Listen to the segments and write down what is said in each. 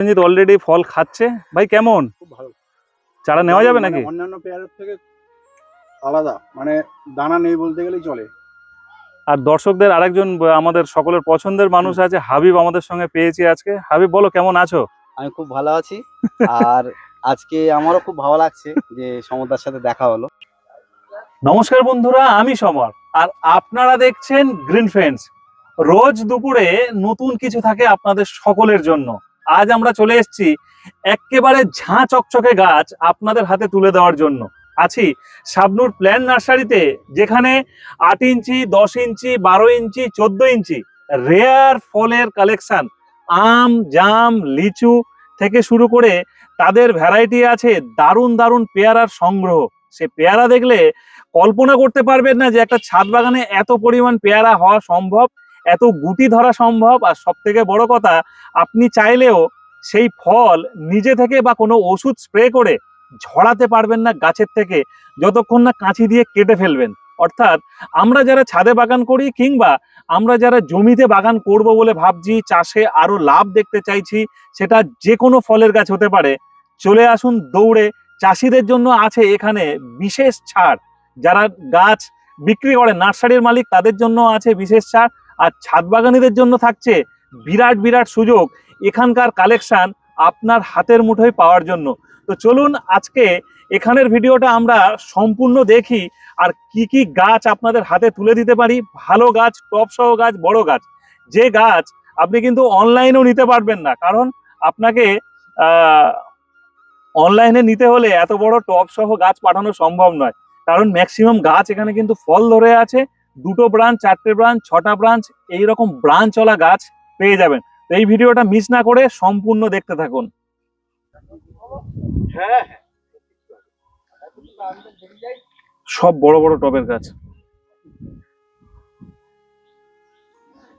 রঞ্জিত already ফল খাচ্ছে। ভাই কেমন? খুব ভালো। চারা নেওয়া যাবে মানে নাকি অন্যান্য পেয়ারের থেকে আলাদা। মানে দানা নেই বলতে গেলেই চলে। আর দর্শকদের আরেকজন আমাদের সকলের পছন্দের মানুষ আছে হাবিব আমাদের সঙ্গে পেয়েছি আজকে। হাবিব বলো কেমন আছো? আমি খুব ভালো আছি। আর আজকে আমারও খুব ভালো লাগছে যে সমতার সাথে দেখা হলো। নমস্কার বন্ধুরা আমি সমর। আর আপনারা দেখছেন গ্রিন ফ্রেন্ডস রোজ দুপুরে নতুন কিছু থাকে আপনাদের সকলের জন্য। আজ আমরা চলে এসেছি একেবারে ঝাঁ চকচকে গাছ আপনাদের হাতে তুলে দেওয়ার জন্য। আছি শাবনুর প্ল্যান নার্সারিতে, যেখানে আট ইঞ্চি, দশ ইঞ্চি, বারো ইঞ্চি, চোদ্দ ইঞ্চি রেয়ার ফলের কালেকশন, আম, জাম, লিচু থেকে শুরু করে তাদের ভ্যারাইটি আছে দারুণ দারুণ পেয়ারার সংগ্রহ। সে পেয়ারা দেখলে কল্পনা করতে পারবেন না যে একটা ছাদ বাগানে এত পরিমাণ পেয়ারা হওয়া সম্ভব। এত গুটি ধরা সম্ভব? আর সব থেকে বড় কথা, আপনি চাইলেও সেই ফল নিজে থেকে বা কোনো ওষুধ স্প্রে করে ঝড়াতে পারবেন না গাছের থেকে, যতক্ষণ না কাঁচি দিয়ে কেটে ফেলবেন। অর্থাৎ আমরা যারা ছাদে বাগান করি কিংবা আমরা যারা জমিতে বাগান করব বলে ভাবছি, চাষে আরও লাভ দেখতে চাইছি, সেটা যে কোনো ফলের গাছ হতে পারে। চলে আসুন দৌড়ে, চাষিদের জন্য আছে এখানে বিশেষ ছাড়। যারা গাছ বিক্রি করে, নার্সারির মালিক তাদের জন্য আছে বিশেষ ছাড়। আর ছাদ বাগানিদের জন্য থাকছে বিরাট বিরাট সুযোগ এখানকার কালেকশান আপনার হাতের মুঠোয় পাওয়ার জন্য। তো চলুন আজকে এখানের ভিডিওটা আমরা সম্পূর্ণ দেখি আর কি কি গাছ আপনাদের হাতে তুলে দিতে পারি। ভালো গাছ টপ সহ গাছ বড় গাছ। যে গাছ আপনি কিন্তু অনলাইনেও নিতে পারবেন না কারণ আপনাকে অনলাইনে নিতে হলে এত বড় টপ সহ গাছ পাঠানো সম্ভব নয়। কারণ ম্যাক্সিমাম গাছ এখানে কিন্তু ফল ধরে আছে দুটো ব্রাঞ্চ চারটে ব্রাঞ্চ ছটা ব্রাঞ্চ এইরকম ব্রাঞ্চওয়ালা গাছ পেয়ে যাবেন। তো এই ভিডিওটা মিস না করে সম্পূর্ণ দেখতে থাকুন। সব বড় বড় টবের গাছ।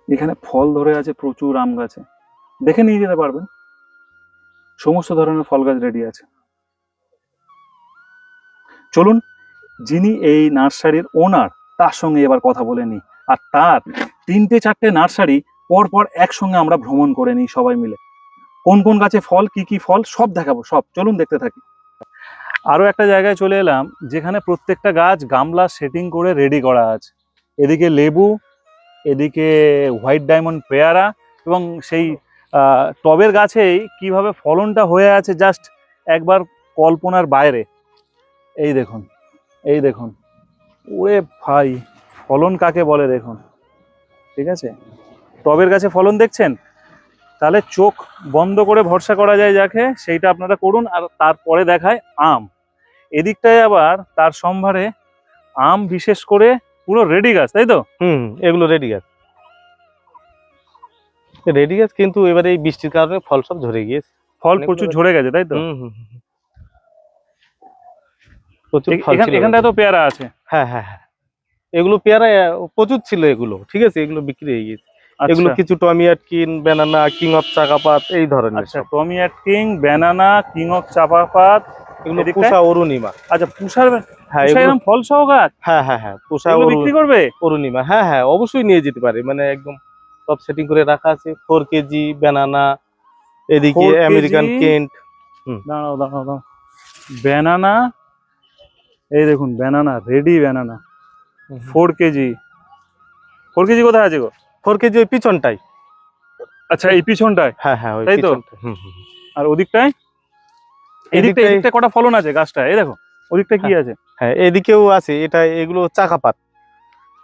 এখানে ফল ধরে আছে প্রচুর আম গাছে। দেখে নিয়ে যেতে পারবেন। সমস্ত ধরনের ফল গাছ রেডি আছে। চলুন যিনি এই নার্সারির ওনার তার সঙ্গে এবার কথা বলে নিই। আর তার তিনটে চারটে নার্সারি পর পর একসঙ্গে আমরা ভ্রমণ করে নিই সবাই মিলে। কোন কোন গাছে ফল, কি কি ফল, সব দেখাবো, সব। চলুন দেখতে থাকি। আরও একটা জায়গায় চলে এলাম, যেখানে প্রত্যেকটা গাছ গামলা সেটিং করে রেডি করা আছে। এদিকে লেবু, এদিকে হোয়াইট ডায়মন্ড পেয়ারা এবং সেই টবের গাছেই কীভাবে ফলনটা হয়ে আছে জাস্ট একবার কল্পনার বাইরে। এই দেখুন এই দেখুন। ওরে ভাই ফলন কাকে বলে দেখুন। ঠিক আছে? টবের গাছে ফলন দেখছেন? তাহলে চোখ বন্ধ করে ভরসা করা যায় যাকে সেইটা আপনারা করুন আর তারপরে দেখায় আম। এদিকটায় আবার তার সম্ভারে আম বিশেষ করে পুরো রেডি গাছ তাই তো? হুম এগুলো রেডি গাছ। রেডি গাছ কিন্তু এবারে এই বৃষ্টির কারণে ফল সব ঝরে গিয়েছে। ফল প্রচুর ঝরে গেছে তাই তো? এখানটায় তো পেয়ারা আছে। হ্যাঁ হ্যাঁ হ্যাঁ। এগুলো পেয়ারা প্রচুর ছিল এগুলো ঠিক আছে? এগুলো বিক্রি হয়ে গেছে এগুলো আচ্ছা কিছু Tommy Atkin banana king of চাকাপাত এই ধরনের আচ্ছা। Tommy king banana king of চাপাপাত এগুলো পুষা অরুণিমা। আচ্ছা পুষার হ্যাঁ এরকম ফল সহ গাছ? হ্যাঁ হ্যাঁ হ্যাঁ পুষা বিক্রি করবে? অরুণিমা। হ্যাঁ হ্যাঁ অবশ্যই নিয়ে যেতে পারে। মানে একদম সব সেটিং করে রাখা আছে। ফোর কেজি ব্যানানা এদিকে আমেরিকান? কেন্ট দাঁড়াও দাঁড়াও দাঁড়াও। ব্যানানা এই দেখুন banana ready banana four KG four KG কোথায় আছে গো? ফোর কেজি ওই পিছনটাই আচ্ছা এই পিছনটায়? হ্যাঁ হ্যাঁ তাই তো? আর ওদিকটায়? এদিকটা এদিকটায়- এদিকটা কটা ফলন আছে গাছটা এই দেখো ওদিকটা কি আছে? হ্যাঁ এদিকেও আছে। এটা এগুলো চাকাপাত।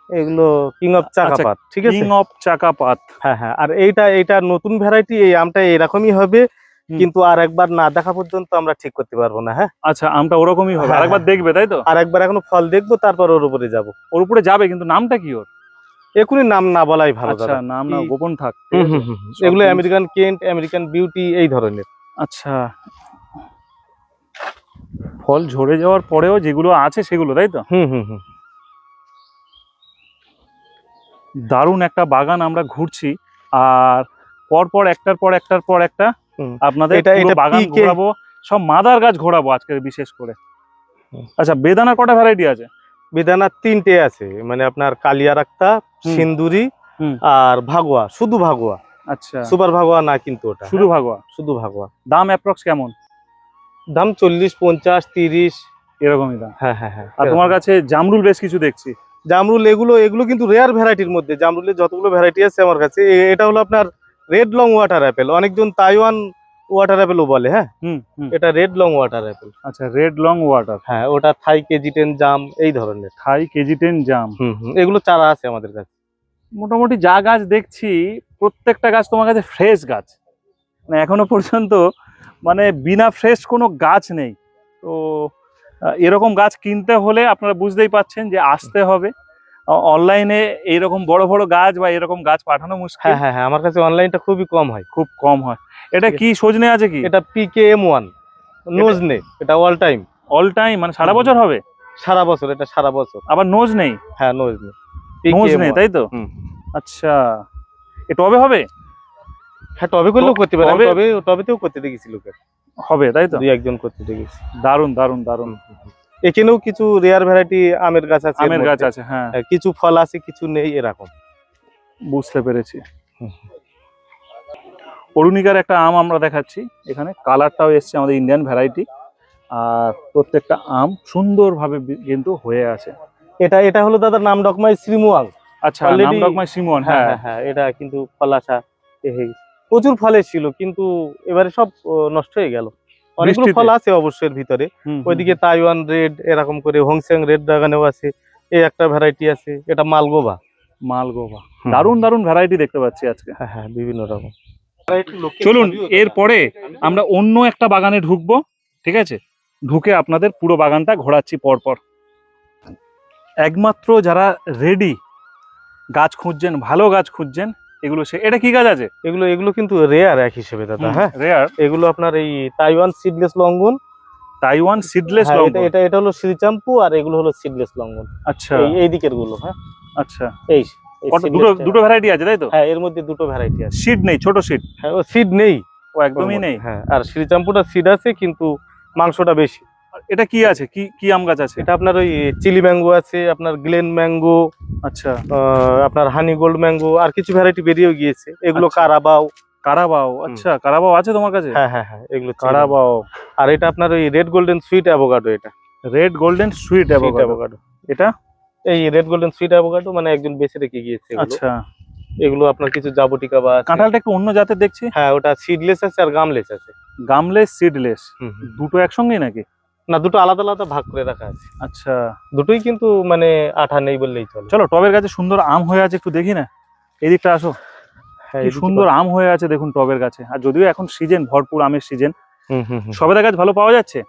এগুলো কিং অফ চাকাপাত ঠিক আছে? কিং অফ চাকাপাত। হ্যাঁ হ্যাঁ আর এইটা এইটা নতুন ভ্যারাইটি এই আমটা এরকমই হবে। কিন্তু আর একবার না দেখা পর্যন্ত আমরা ঠিক করতে পারব না হ্যাঁ? আচ্ছা আমটা ওরকমই হবে। হ্যাঁ, আরেকবার দেখবে তাই তো? আর একবার এখনও ফল দেখব তারপর ওর উপরে যাব। ওর উপরে যাবে কিন্তু নামটা কি ওর? এখনই নাম না বলাই ভালো আচ্ছা নাম না গোপন থাক এগুলো আমেরিকান কেন্ট আমেরিকান বিউটি এই ধরনের। আচ্ছা। ফল ঝরে যাওয়ার পরেও যেগুলো আছে সেগুলো তাই তো? হুম হুম হুম। দারুণ একটা বাগান আমরা ঘুরছি আর পরপর একটার পর একটার পর একটা। আপনাদের এটা- এটা বাগান ঘোরাবো সব মাদার গাছ ঘোরাবো আজকে বিশেষ করে। আচ্ছা বেদানার কটা ভ্যারাইটি আছে? বেদানা তিনটে আছে মানে আপনার কালিয়া রাক্তা সিন্দুরি আর ভাগোয়া শুধু ভাগোয়া। আচ্ছা। সুপার ভাগোয়া না কিন্তু ওটা। শুধু ভাগোয়া? শুধু ভাগোয়া। দাম অ্যাপ্রক্স কেমন? দাম চল্লিশ পঞ্চাশ তিরিশ। এরকমই দাম। হ্যাঁ হ্যাঁ হ্যাঁ। আর তোমার কাছে জামরুল বেশ কিছু দেখছি। জামরুল এগুলো এগুলো কিন্তু রেয়ার ভ্যারাইটির মধ্যে। জামরুলের যতগুলো ভ্যারাইটি আছে আমার কাছে এটা হলো আপনার রেড লং ওয়াটার অ্যাপেল অনেকজন তাইওয়ান ওয়াটার অ্যাপেলও বলে হ্যাঁ? এটা রেড লং ওয়াটার অ্যাপেল আচ্ছা রেড লং ওয়াটার হ্যাঁ ওটা থাই কেজি টেন জাম এই ধরনের। থাই কেজি টেন জাম এগুলো চারা আছে আমাদের কাছে। মোটামুটি যা গাছ দেখছি প্রত্যেকটা গাছ তোমার কাছে ফ্রেশ গাছ। মানে এখনও পর্যন্ত মানে বিনা ফ্রেশ কোনো গাছ নেই। তো এরকম গাছ কিনতে হলে আপনারা বুঝতেই পাচ্ছেন যে আসতে হবে। অনলাইনে এইরকম বড় বড় গাছ বা এরকম গাছ পাঠানো মুশকিল? হ্যাঁ হ্যাঁ হ্যাঁ আমার কাছে অনলাইনটা খুবই কম হয়। খুব কম হয়। এটা কি সজনে আছে কি? এটা পিকে এম ওয়ান নোজনে এটা অল টাইম অল টাইম মানে সারা বছর হবে? সারা বছর এটা সারা বছর। আবার নোজ নেই? হ্যাঁ নোজ নেই। নোজ নেই তাই তো? আচ্ছা। এ টবে হবে? হ্যাঁ টবে করলেও করতে পারে। আমি টবে- টবে টবেতেও করতে দেখেছি লোকের। হবে তাই তো? দুই একজন করতে দেখেছি। দারুণ দারুণ দারুণ এখানেও কিছু রেয়ার ভ্যারাইটি আমের গাছ আছে আমের গাছ আছে হ্যাঁ। হ্যাঁ, কিছু ফল আছে কিছু নেই এরকম। বুঝতে পেরেছি। অরুণিকার একটা আম আমরা দেখাচ্ছি। এখানে কালারটাও এসছে আমাদের ইন্ডিয়ান ভ্যারাইটি আর প্রত্যেকটা আম সুন্দরভাবে কিন্তু হয়ে আছে। এটা এটা হলো দাদার নাম ডকমাই শ্রীমুয়াং আচ্ছা নাম ডকমাই সিমন হ্যাঁ হ্যাঁ। হ্যাঁ হ্যাঁ এটা কিন্তু ফল আসা। প্রচুর ফলের ছিল কিন্তু এবারে সব নষ্ট হয়ে গেল। অনেকগুলো ফল আছে অবশ্যই এর ভিতরে। ওইদিকে তাইওয়ান রেড এরকম করে হোংসেং রেড ড্রাগনেও আছে। এই একটা ভ্যারাইটি আছে এটা মালগোবা মালগোবা দারুণ দারুণ ভ্যারাইটি দেখতে পাচ্ছি আজকে। হ্যাঁ হ্যাঁ বিভিন্ন রকম। চলুন এরপরে আমরা অন্য একটা বাগানে ঢুকবো ঠিক আছে? ঢুকে আপনাদের পুরো বাগানটা ঘোরাচ্ছি পরপর। একমাত্র যারা রেডি গাছ খুঁজছেন ভালো গাছ খুঁজছেন এগুলো সে এটা কি গাছ আছে? এগুলো এগুলো কিন্তু রেয়ার এক হিসেবে দাদা হ্যাঁ? রেয়ার এগুলো আপনার এই Taiwan seedless longan Taiwan seedless হ্যাঁ, এটা এটা এটা হলো শ্রীচাম্পু আর এগুলো হলো সিডলেস লঙ্গন আচ্ছা। এই এই দিকেরগুলো হ্যাঁ? আচ্ছা। এই দুটো দুটো ভ্যারাইটি আছে তাই তো? হ্যাঁ এর মধ্যে দুটো ভ্যারাইটি আছে। সিড নেই ছোট সিড হ্যাঁ ও সিড নেই। ও একদমই নেই। হ্যাঁ আর শ্রীচাম্পুটা সিড আছে কিন্তু মাংসটা বেশি। এটা কি আছে? কি কি আম গাছ আছে? এটা আপনার ওই চিলি ম্যাঙ্গো আছে আপনার গ্লেন ম্যাঙ্গো আচ্ছা। আপনার হানি গোল্ড ম্যাঙ্গো আর কিছু ভ্যারাইটি বেরিয়েও গিয়েছে। এগুলো আচ্ছা। কারাবাও। কারাবাও? আচ্ছা কারাবাও আছে তোমার কাছে? হ্যাঁ হ্যাঁ হ্যাঁ এগুলো কারাবাও। আর এটা আপনার ওই রেড গোল্ডেন সুইট অ্যাভোকাডো এটা। রেড গোল্ডেন সুইট অ্যাভোকাডো এটা? এই রেড গোল্ডেন সুইট অ্যাভোকাডো মানে একজন বেঁচে রেখে গিয়েছে আচ্ছা। এগুলো আপনার কিছু জাবটিকা বা কাঁঠালটা একটু অন্য জাতের দেখছি? হ্যাঁ ওটা সিডলেস আছে আর গামলেস আছে। Gumless seedless. দুটো একসঙ্গেই নাকি? না দুটো আলাদা আলাদা ভাগ করে রাখা আছে। আচ্ছা। দুটোই কিন্তু মানে আঠা নেই বললেই চলে। চলো টবের কাছে সুন্দর আম হয়ে আছে একটু দেখি না? এদিকটা আসো। হ্যাঁ, সুন্দর আম হয়ে আছে দেখুন টবের গাছে। আর যদিও এখন সিজন ভরপুর আমের সিজন হুম, হুম, হুম। সবেদা গাছ ভালো পাওয়া যাচ্ছে?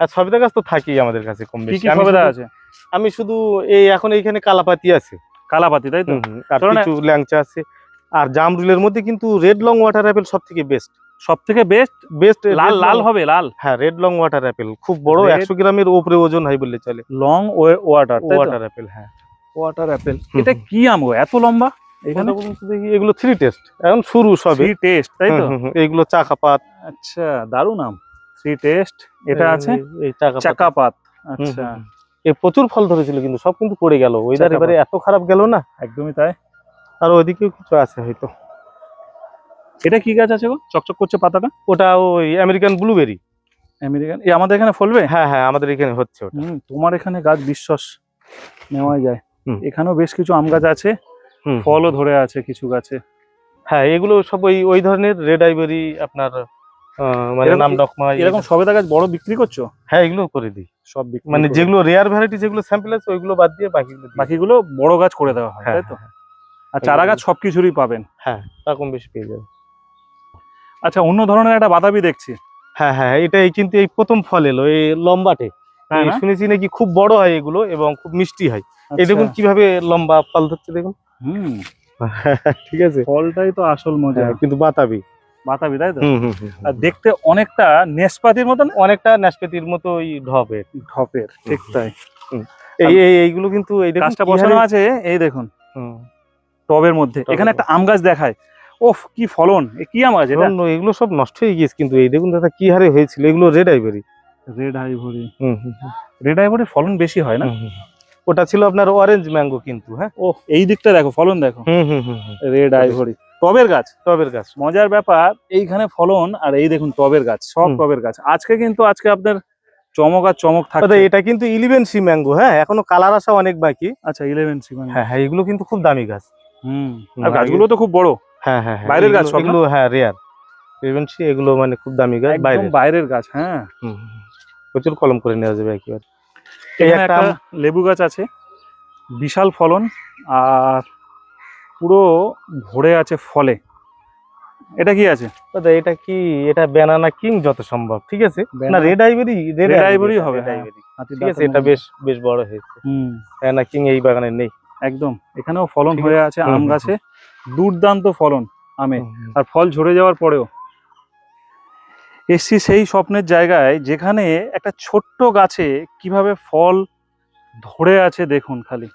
হ্যাঁ সবেদা গাছ তো থাকেই আমাদের কাছে কম বেশি। সবেদা আছে? আমি শুধু এই এখন এইখানে কালাপাতি আছে। কালাপাতি তাই তো? কিছু ল্যাংচা আছে। আর জামরুলের মধ্যে কিন্তু রেড লং ওয়াটার অ্যাপেল সব থেকে বেস্ট সব থেকে বেস্ট বেস্ট লাল লাল হবে লাল। হ্যাঁ রেড লং ওয়াটার অ্যাপেল খুব বড় একশো গ্রামের উপরে ওজন হয় বললে চলে। লং ওয়াটার ওয়াটার অ্যাপেল হ্যাঁ। ওয়াটার অ্যাপেল এটা কি আম এত লম্বা? এখানে? দেখি এগুলো থ্রি টেস্ট এখন শুরু সবে। থ্রি টেস্ট তাই তো? আচ্ছা দারুণ আম। থ্রি টেস্ট এটা আছে? এই- চাকাপাত। আচ্ছা। এ প্রচুর ফল ধরেছিল কিন্তু সব কিন্তু পড়ে গেল। ওয়েদার এবারে এত খারাপ গেল না? একদমই তাই। আর ওইদিকেও কিছু আছে হয়তো। এটা কি গাছ আছে গো? চকচক করছে পাতাটা? ওটা ওই আমেরিকান ব্লুবেরি আমেরিকান এই আমাদের এখানে ফলবে? হ্যাঁ হ্যাঁ আমাদের এখানে হচ্ছে ওটা। তোমার এখানে গাছ বিশ্বাস নেওয়াই যায়। এখানেও বেশ কিছু আম গাছ আছে। ফলও ধরে আছে কিছু গাছে। হ্যাঁ এগুলো সব ওই ওই ধরনের রেড আইবেরি আপনার মানে নাম ডকমা এরকম সবেদা গাছ বড় বিক্রি করছ? হ্যাঁ এগুলো করে দিই। সব মানে যেগুলো রেয়ার ভ্যারাইটি যেগুলো স্যাম্পল আছে ওইগুলো বাদ দিয়ে বাকিগুলো বাকিগুলো বড় গাছ করে দেওয়া হয় হ্যাঁ তাই তো? হ্যাঁ, আর চারা গাছ সবকিছুরই পাবেন। হ্যাঁ তা কম বেশি পেয়ে যাবে আচ্ছা অন্য ধরনের একটা বাতাবি দেখছি। হ্যাঁ হ্যাঁ এটা এই কিন্তু এই প্রথম ফল এলো এই লম্বাটে। হ্যাঁ? শুনেছি নাকি খুব বড় হয় এগুলো এবং খুব মিষ্টি হয়। এই আচ্ছা। দেখুন কীভাবে লম্বা ফল ধরছে দেখুন। হুম। ঠিক আছে। ফলটাই তো আসল মজা। হ্যাঁ, কিন্তু বাতাবি বাতাবি তাই তো? আর দেখতে অনেকটা নেসপাতির মতন অনেকটা নাশপাতির মতো ওই ঢপের। ঢপের ঠিক তাই। এই এই এইগুলো কিন্তু এই গাছটা বসানো আছে এই দেখুন। হুম, টবের মধ্যে। এখানে একটা আম গাছ দেখায়। ওফ কি ফলন এ কি আম গাছ এটা? এগুলো সব নষ্ট হয়ে গিয়েছে কিন্তু এই দেখুন দাদা কি হারে হয়েছিল এগুলো red ivory red ivory red আইভরির ফলন বেশি হয় না। ওটা ছিল আপনার অরেঞ্জ ম্যাঙ্গো কিন্তু হ্যাঁ? ও এই দিকটা দেখো ফলন দেখো। হুম হুম হুম হুম। রেড আইভরি টবের গাছ? টবের গাছ। মজার ব্যাপার এইখানে ফলন আর এই দেখুন টবের গাছ সব টবের গাছ। আজকে কিন্তু আজকে আপনার চমক আর চমক থাকছে। এটা কিন্তু ইলেভেন সি ম্যাঙ্গো হ্যাঁ? এখনও কালার আসা অনেক বাকি। আচ্ছা ইলেভেন সিমান হ্যাঁ হ্যাঁ এগুলো কিন্তু খুব দামি গাছ। হুম আর গাছগুলো তো খুব বড়। হ্যাঁ হ্যাঁ হ্যাঁ বাইরের গাছ এগুলো- হ্যাঁ রেয়ার ইলেভেন এগুলো মানে খুব দামি গাছ বাইরে বাইরের। গাছ হ্যাঁ। প্রচুর কলম করে নেওয়া যাবে একেবারে। এই একটা লেবু গাছ আছে বিশাল ফলন আর পুরো ভরে আছে ফলে। এটা কি আছে? দাদা এটা কি এটা ব্যানানা কিং যত সম্ভব ঠিক আছে? না রেড আইভরি Red ivory হবে, রেড হ্যাঁ। আইভরি ঠিক আছে এটা বেশ বেশ বড় হয়েছে। হুম। ব্যানানা কিং এই বাগানে নেই। একদম। এখানেও ফলন হয়ে আছে। আম গাছে। দুর্দান্ত ফলন আমে। আর ফল ঝরে যাওয়ার পরেও। এসছি সেই স্বপ্নের জায়গায় যেখানে একটা ছোট্ট গাছে কীভাবে ফল ধরে আছে দেখুন খালি।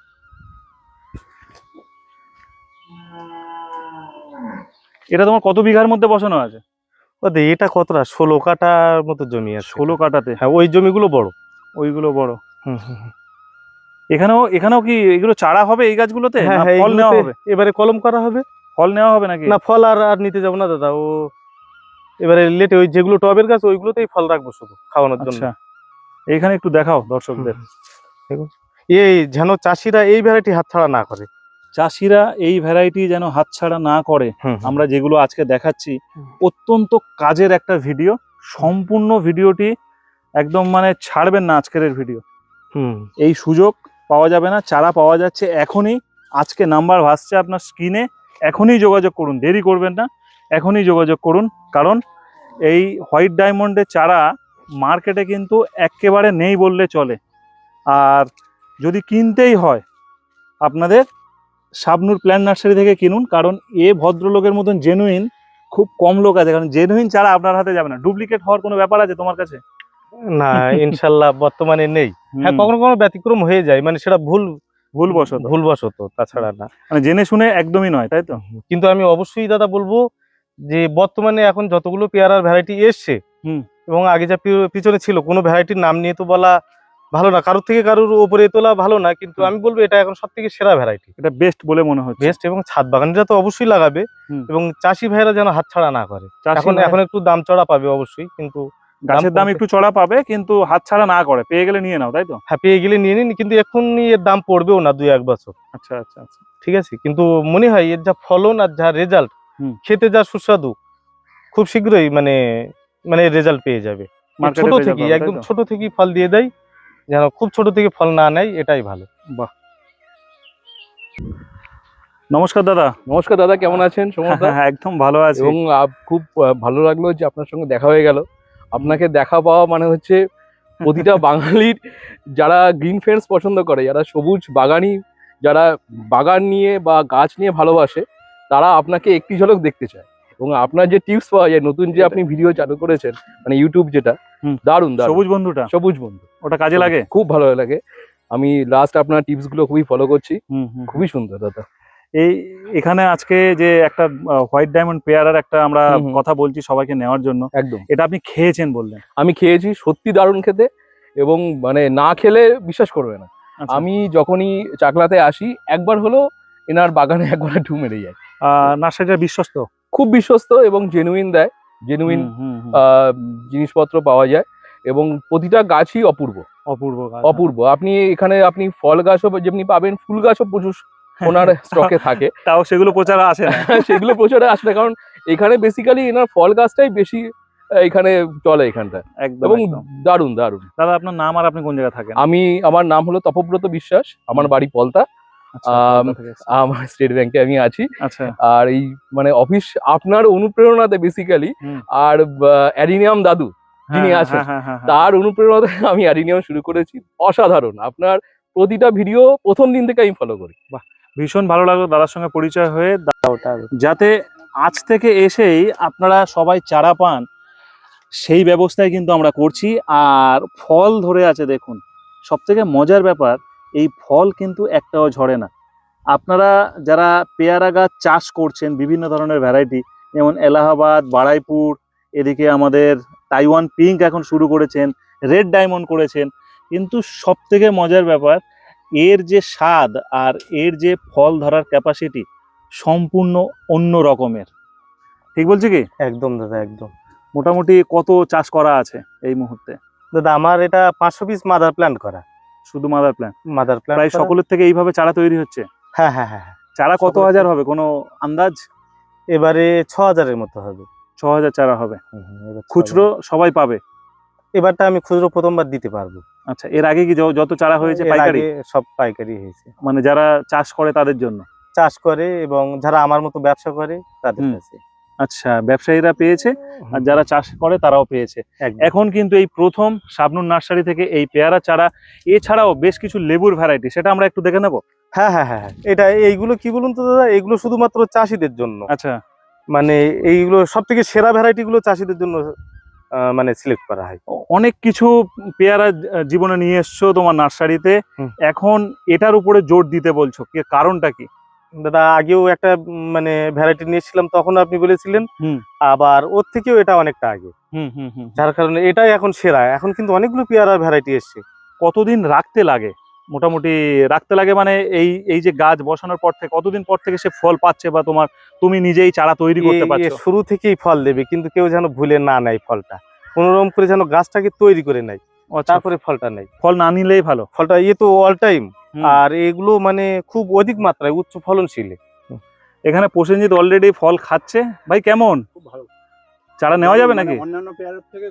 এটা তোমার কত বিঘার মধ্যে বসানো আছে? এটা কতটা? ষোলো কাটার মতো জমি আছে। ষোলো কাটাতে। হ্যাঁ ওই জমিগুলো বড়। ওইগুলো বড়। হুম, হুম। এখানেও এখানেও কি এগুলো চারা হবে এই গাছগুলোতে? হ্যাঁ হ্যাঁ ফল নেওয়া হবে? এবারে কলম করা হবে। ফল নেওয়া হবে নাকি? না ফল আর আর নিতে যাব না দাদা। ও এবারে লেটে ওই যেগুলো টবের গাছ ওইগুলোতেই ফল রাখব শুধু খাওয়ানোর জন্য। আচ্ছা। এইখানে একটু দেখাও দর্শকদের। এই যেন চাষিরা এই ভ্যারাইটি হাতছাড়া না করে। চাষিরা এই ভ্যারাইটি যেন হাতছাড়া না করে আমরা আমরা যেগুলো আজকে দেখাচ্ছি অত্যন্ত কাজের একটা ভিডিও সম্পূর্ণ ভিডিওটি একদম মানে ছাড়বেন না আজকের ভিডিও হুম। এই সুযোগ পাওয়া যাবে না, চারা পাওয়া যাচ্ছে এখনই। আজকে নাম্বার ভাসছে আপনার স্ক্রিনে এখনই যোগাযোগ করুন, দেরি করবেন না, এখনই যোগাযোগ করুন। কারণ এই হোয়াইট ডায়মন্ডের চারা মার্কেটে কিন্তু একেবারে নেই বললে চলে। আর যদি কিনতেই হয়, আপনাদের শাবনুর প্ল্যান নার্সারি থেকে কিনুন, কারণ এ ভদ্রলোকের মতন জেনুইন খুব কম লোক আছে। কারণ জেনুইন চারা আপনার হাতে যাবে না। ডুপ্লিকেট হওয়ার কোনো ব্যাপার আছে তোমার কাছে? না ইনশাল্লাহ বর্তমানে নেই। হ্যাঁ কখনো কখনো ব্যতিক্রম হয়ে যায় মানে সেটা ভুল ভুলবশত। ভুলবশত তাছাড়া না। মানে জেনে শুনে একদমই নয় তাই তো? কিন্তু আমি অবশ্যই দাদা বলব যে বর্তমানে এখন যতগুলো পেয়ারার ভ্যারাইটি এসছে হুম। এবং আগে যা পিছনে ছিল কোনো ভ্যারাইটির নাম নিয়ে তো বলা ভালো না। কারোর থেকে কারোর উপরে তোলা ভালো না কিন্তু আমি বলব এটা এখন সব থেকে সেরা ভ্যারাইটি। এটা বেস্ট বলে মনে হয় বেস্ট এবং ছাদ বাগানিরা তো অবশ্যই লাগাবে এবং চাষি ভাইরা যেন হাতছাড়া না করে। এখন এখন একটু দাম চড়া পাবে অবশ্যই কিন্তু গাছের দাম একটু চড়া পাবে কিন্তু হাত ছাড়া না করে। পেয়ে গেলে নিয়ে নাও তাই তো? হ্যাঁ পেয়ে গেলে নিয়ে নিন কিন্তু এখন এর দাম পড়বেও না দুই এক বছর। আচ্ছা আচ্ছা আচ্ছা। ঠিক আছে? কিন্তু মনে হয় এর যা ফলন আর যা রেজাল্ট খেতে যা সুস্বাদু খুব শীঘ্রই মানে মানে রেজাল্ট পেয়ে যাবে। ছোট থেকে একদম ছোট থেকেই ফল দিয়ে দেয় যেন খুব ছোট থেকে ফল না নেয় এটাই ভালো। বাহ। নমস্কার দাদা। নমস্কার দাদা কেমন আছেন? হ্যাঁ, একদম ভালো আছি। এবং খুব ভালো লাগল যে আপনার সঙ্গে দেখা হয়ে গেল। আপনাকে দেখা পাওয়া মানে হচ্ছে প্রতিটা বাঙালির যারা গ্রিন ফেন্স পছন্দ করে যারা সবুজ বাগানি যারা বাগান নিয়ে বা গাছ নিয়ে ভালোবাসে তারা আপনাকে একটি ঝলক দেখতে চায়। এবং আপনার যে টিপস পাওয়া যায় নতুন যে আপনি ভিডিও চালু করেছেন মানে ইউটিউব যেটা দারুণ সবুজ বন্ধুটা? সবুজ বন্ধু। ওটা কাজে লাগে? খুব ভালো লাগে। আমি লাস্ট আপনার টিপসগুলো খুবই ফলো করছি। খুবই সুন্দর দাদা। এই এখানে আজকে যে একটা হোয়াইট ডায়মন্ড পেয়ারার একটা আমরা। কথা বলছি সবাইকে নেওয়ার জন্য। একদম। এটা আপনি খেয়েছেন বললেন। আমি খেয়েছি সত্যি দারুণ খেতে এবং মানে না খেলে বিশ্বাস করবে না। আচ্ছা। আমি যখনই চাকলাতে আসি একবার হলো এনার বাগানে একবার ঢু মেরে যায়। আহ, নার্সারিটা বিশ্বস্ত? খুব বিশ্বস্ত এবং জেনুইন দেয়। জেনুইন। জিনিসপত্র পাওয়া যায় এবং প্রতিটা গাছই অপূর্ব। অপূর্ব অপূর্ব। আপনি এখানে আপনি ফল গাছও যেমনি পাবেন ফুল গাছও প্রচুর ওনার স্টকে থাকে। তাও সেগুলো প্রচার আসে না। সেগুলো প্রচারে আসে না কারণ এখানে বেসিক্যালি এনার ফল গাছটাই বেশি এখানে চলে এখানটা একদম এবং। দারুণ দারুণ। দাদা আপনার নাম আর আপনি কোন জায়গায় থাকেন? আমি আমার নাম হলো তপব্রত বিশ্বাস আমার বাড়ি পলতা। আচ্ছা। আমার স্টেট ব্যাংকে আমি আছি। আচ্ছা। আর এই মানে অফিস আপনার অনুপ্রেরণাতে বেসিক্যালি আর অ্যাডিনিয়াম দাদু যিনি হ্যাঁ, আছেন, হ্যাঁ, হ্যাঁ, হ্যাঁ, হ্যাঁ। তার অনুপ্রেরণাতে আমি অ্যাডিনিয়াম শুরু করেছি। অসাধারণ। আপনার প্রতিটা ভিডিও প্রথম দিন থেকে আমি ফলো করি। ভীষণ ভালো লাগল দাদার সঙ্গে পরিচয় হয়ে। যাতে আজ থেকে এসেই আপনারা সবাই চারা পান, সেই ব্যবস্থায় কিন্তু আমরা করছি। আর ফল ধরে আছে দেখুন সব থেকে মজার ব্যাপার, এই ফল কিন্তু একটাও ঝরে না। আপনারা যারা পেয়ারা গাছ চাষ করছেন, বিভিন্ন ধরনের ভ্যারাইটি যেমন এলাহাবাদ বাড়াইপুর এদিকে আমাদের তাইওয়ান পিঙ্ক এখন শুরু করেছেন রেড ডায়মন্ড করেছেন, কিন্তু সব থেকে মজার ব্যাপার এর যে স্বাদ আর এর যে ফল ধরার ক্যাপাসিটি সম্পূর্ণ অন্য রকমের। ঠিক বলছি কি? একদম দাদা একদম। মোটামুটি কত চাষ করা আছে এই মুহূর্তে? দাদা আমার এটা পাঁচশো পিস মাদার প্ল্যান্ট করা। শুধু মাদার প্ল্যান মাদার প্ল্যান্ট প্রায় সকলের থেকে এইভাবে চারা তৈরি হচ্ছে? হ্যাঁ হ্যাঁ হ্যাঁ হ্যাঁ। চারা কত হাজার হবে? কোনো আন্দাজ? এবারে ছ হাজারের মতো হবে। ছ হাজার চারা হবে। খুচরো সবাই পাবে? এবারটা আমি খুচরো প্রথমবার দিতে পারব। আচ্ছা এর আগে কি যত চারা হয়েছে পাইকারি? সব পাইকারি হয়েছে। মানে যারা চাষ করে তাদের জন্য? চাষ করে এবং যারা আমার মতো ব্যবসা করে তাদের কাছে। আচ্ছা ব্যবসায়ীরা পেয়েছে আর যারা চাষ করে তারাও পেয়েছে। এখন কিন্তু এই প্রথম শাবনুর নার্সারি থেকে এই পেয়ারা চারা এছাড়াও বেশ কিছু লেবুর ভ্যারাইটি সেটা আমরা একটু দেখে নেব? হ্যাঁ হ্যাঁ হ্যাঁ হ্যাঁ। এটা এইগুলো কি বলুন তো দাদা? এগুলো শুধুমাত্র চাষিদের জন্য। আচ্ছা। মানে এইগুলো সব থেকে সেরা ভ্যারাইটি গুলো চাষিদের জন্য মানে সিলেক্ট করা হয়। অনেক কিছু পেয়ারা জীবনে নিয়ে এসছো তোমার নার্সারিতে। এখন এটার উপরে জোর দিতে বলছো? কি কারণটা কি? দাদা আগেও একটা মানে ভ্যারাইটি নিয়েছিলাম তখন আপনি বলেছিলেন। আবার ওর থেকেও এটা অনেকটা আগে। হুম হুম হুম। যার কারণে এটাই এখন সেরা। এখন কিন্তু অনেকগুলো পেয়ারা ভ্যারাইটি এসছে। কতদিন রাখতে লাগে? মোটামুটি রাখতে লাগে মানে এই এই যে গাছ বসানোর পর থেকে কতদিন পর থেকে সে ফল পাচ্ছে বা তোমার তুমি নিজেই চারা তৈরি করতে পারছ? শুরু থেকেই ফল দেবে কিন্তু কেউ যেন ভুলে না নেয় ফলটা। কোনোরকম করে যেন গাছটাকে তৈরি করে নেয় আচ্ছা, তারপরে ফলটা নেয়। ফল না নিলেই ভালো। ফলটা ইয়ে তো অল টাইম আর এগুলো মানে খুব অধিক মাত্রায় উচ্চ ফলনশীল। এখানে প্রসেনজিৎ অলরেডি ফল খাচ্ছে। ভাই কেমন? খুব ভালো। চারা নেওয়া যাবে নাকি? অন্যান্য পেয়ারের থেকে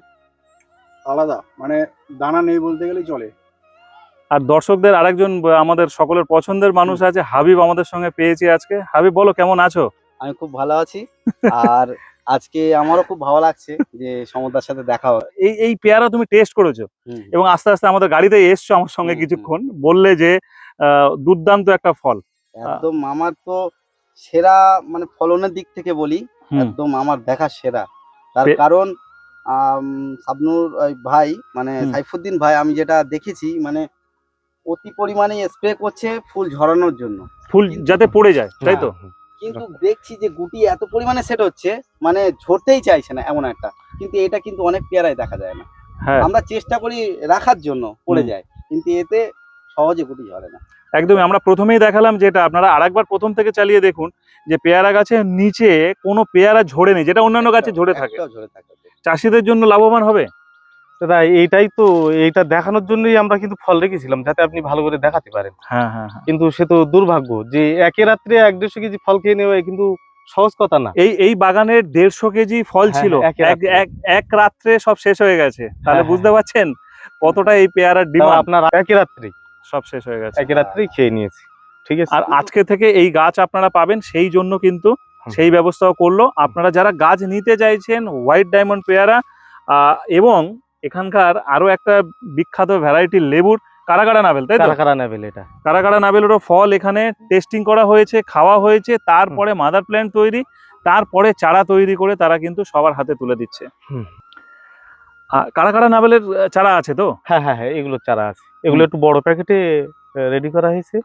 আলাদা মানে দানা নেই বলতে গেলেই চলে। আর দর্শকদের আরেকজন আমাদের সকলের পছন্দের মানুষ আছে হাবিব আমাদের সঙ্গে পেয়েছি আজকে। হাবিব বলো কেমন আছো? আমি খুব ভালো আছি। আর আজকে আমারও খুব ভালো লাগছে যে সমুদ্রের সাথে দেখা এই এই পেয়ারা তুমি টেস্ট করেছ। এবং আস্তে আস্তে আমাদের গাড়িতে এসছো আমার সঙ্গে। কিছুক্ষণ। বললে যে আহ, দুর্দান্ত একটা ফল। একদম আমার তো সেরা মানে ফলনের দিক থেকে বলি একদম আমার দেখা সেরা। তার কারণ ওই ভাই মানে সাইফুদ্দিন ভাই আমি যেটা দেখেছি মানে অতি পরিমাণে স্প্রে করছে ফুল ঝরানোর জন্য। ফুল যাতে পড়ে যায় তাই তো? হ্যাঁ, কিন্তু দেখছি যে গুটি এত পরিমাণে সেট হচ্ছে মানে ঝরতেই চাইছে না এমন একটা। কিন্তু এটা কিন্তু অনেক পেয়ারায় দেখা যায় না। হ্যাঁ। আমরা চেষ্টা করি রাখার জন্য পড়ে যায় কিন্তু এতে সহজে গুটি ঝরে না। একদমই আমরা প্রথমেই দেখালাম যেটা আপনারা আরেকবার প্রথম থেকে চালিয়ে দেখুন যে পেয়ারা গাছের নিচে কোনো পেয়ারা ঝরে নেই যেটা অন্যান্য গাছে ঝরে থাকে। ঝরে থাকে। চাষিদের জন্য লাভবান হবে? দাদা এইটাই তো এইটা দেখানোর জন্যই আমরা কিন্তু ফল রেখেছিলাম যাতে আপনি ভালো করে দেখাতে পারেন। হ্যাঁ হ্যাঁ হ্যাঁ। কিন্তু সে তো দুর্ভাগ্য যে একে রাত্রে এক দেড়শো কেজি ফল খেয়ে নেওয়া কিন্তু সহজ কথা না। এই এই বাগানের দেড়শো কেজি ফল হ্যাঁ, ছিল। হ্যাঁ, এক রাত্রে। সব শেষ হয়ে গেছে। তাহলে বুঝতে পারছেন কতটা এই পেয়ারার ডিমান্ড? আপনার একে রাত্রে। সব শেষ হয়ে গেছে। একে রাত্রেই খেয়ে নিয়েছি। ঠিক আছে? আর আজকে থেকে এই গাছ আপনারা পাবেন সেই জন্য কিন্তু সেই ব্যবস্থাও করল। আপনারা যারা গাছ নিতে চাইছেন হোয়াইট ডায়মন্ড পেয়ারা আহ, এবং এখানকার আরও একটা বিখ্যাত ভ্যারাইটি লেবুর কারাকারা নাভেল তাই তো? কারা কারা এটা। কারাকারা নাভেলেরও ফল এখানে টেস্টিং করা হয়েছে খাওয়া হয়েছে তারপরে মাদার প্ল্যান্ট তৈরি তারপরে চারা তৈরি করে তারা কিন্তু সবার হাতে তুলে দিচ্ছে। কারাকারা নাভেলের চারা আছে তো? হ্যাঁ হ্যাঁ হ্যাঁ এগুলো চারা আছে। এগুলো একটু বড় প্যাকেটে রেডি করা হয়েছে।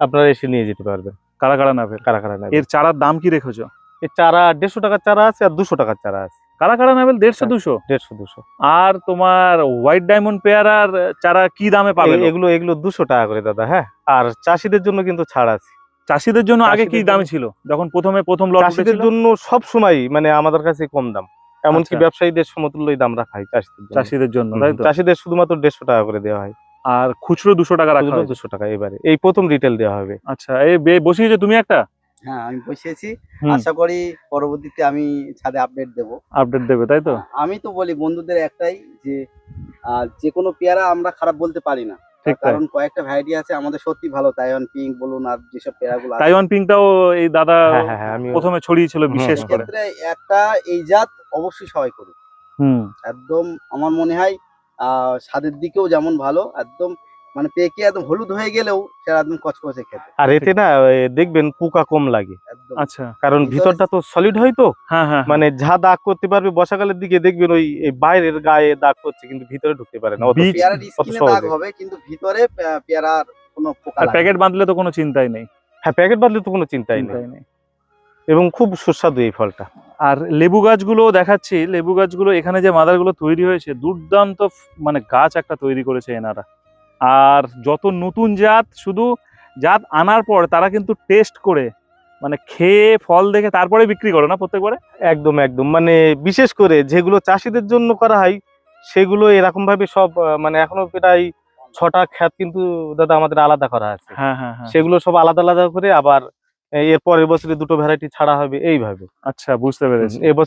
আপনারা এসে নিয়ে যেতে পারবেন। কারাকারা নাভেল কারা কারা নেবেল। এর চারার দাম কি রেখেছো? এর চারা দেড়শো টাকার চারা আছে আর দুশো টাকার চারা আছে। কারাকারা নাভেল দেড়শো হ্যাঁ। দুশো? দেড়শো দুশো। আর তোমার হোয়াইট ডায়মন্ড পেয়ারার চারা কি দামে পাবে এগুলো এগুলো দুশো টাকা করে দাদা হ্যাঁ। আর চাষিদের জন্য কিন্তু ছাড় আছে। চাষিদের জন্য আগে কি দামে ছিল? যখন প্রথমে প্রথম লট চাষিদের জন্য সব সময় মানে আমাদের কাছে কম দাম। এমনকি আচ্ছা। ব্যবসায়ীদের সমতুল্যই দাম রাখা হয় চাষিদের জন্য। চাষিদের জন্য চাষিদের শুধুমাত্র দেড়শো টাকা করে দেওয়া হয়। আর খুচরো দুশো টাকা রাখা দুশো টাকা এবারে। এই প্রথম রিটেল দেওয়া হবে। আচ্ছা এই বসিয়েছো তুমি একটা? হ্যাঁ আমি বসিয়েছি। হুম। আশা করি পরবর্তীতে আমি ছাদে আপডেট দেব। আপডেট দেবে তাই তো? আমি তো বলি বন্ধুদের একটাই যে যে কোনো পেয়ারা আমরা খারাপ বলতে পারি না। ঠিক কারণ কয়েকটা ভ্যারাইটি আছে আমাদের সত্যি ভালো। তাইওয়ান পিঙ্ক বলুন আর যেসব পেয়ারাগুলো তাইওয়ান পিংটাও এই দাদা হ্যাঁ হ্যাঁ হ্যাঁ প্রথমে ছড়িয়েছিল বিশেষ করে। ক্ষেত্রে একটা এই জাত অবশ্যই সবাই করুক। হুম। একদম আমার মনে হয় আহ স্বাদের দিকেও যেমন ভালো একদম মানে পেকে একদম হলুদ হয়ে গেলেও সেটা একদম কচকচে খেতে। আর এতে না দেখবেন পোকা কম লাগে। আচ্ছা। কারণ ভিতরটা তো সলিড হয় তো? হ্যাঁ হ্যাঁ মানে যা দাগ করতে পারবে বর্ষাকালের দিকে দেখবেন ওই বাইরের গায়ে দাগ করছে কিন্তু ভিতরে ঢুকতে পারে না। অত পেয়ারার স্কিনে দাগ হবে কিন্তু ভিতরে পেয়ারার কোনো পোকা আর প্যাকেট বাঁধলে তো কোনো চিন্তাই নেই। হ্যাঁ প্যাকেট বাঁধলে তো কোনো চিন্তাই নেই। এবং খুব সুস্বাদু এই ফলটা। আর লেবু গাছগুলো দেখাচ্ছি। লেবু গাছগুলো এখানে যে মাদারগুলো তৈরি হয়েছে দুর্দান্ত মানে গাছ একটা তৈরি করেছে এনারা। আর যত নতুন জাত শুধু জাত আনার পর তারা কিন্তু টেস্ট করে মানে খেয়ে ফল দেখে তারপরে বিক্রি করে না প্রত্যেকবারে? একদম একদম। মানে বিশেষ করে যেগুলো চাষিদের জন্য করা হয় সেগুলো এরকম ভাবে সব মানে এখনও প্রায় ছটা খ্যাত কিন্তু দাদা আমাদের আলাদা করা আছে। হ্যাঁ হ্যাঁ হ্যাঁ। সেগুলো সব আলাদা আলাদা করে আবার এর পরের বছরে দুটো ভ্যারাইটি ছাড়া হবে এইভাবে। আচ্ছা বুঝতে পেরেছি। এবছর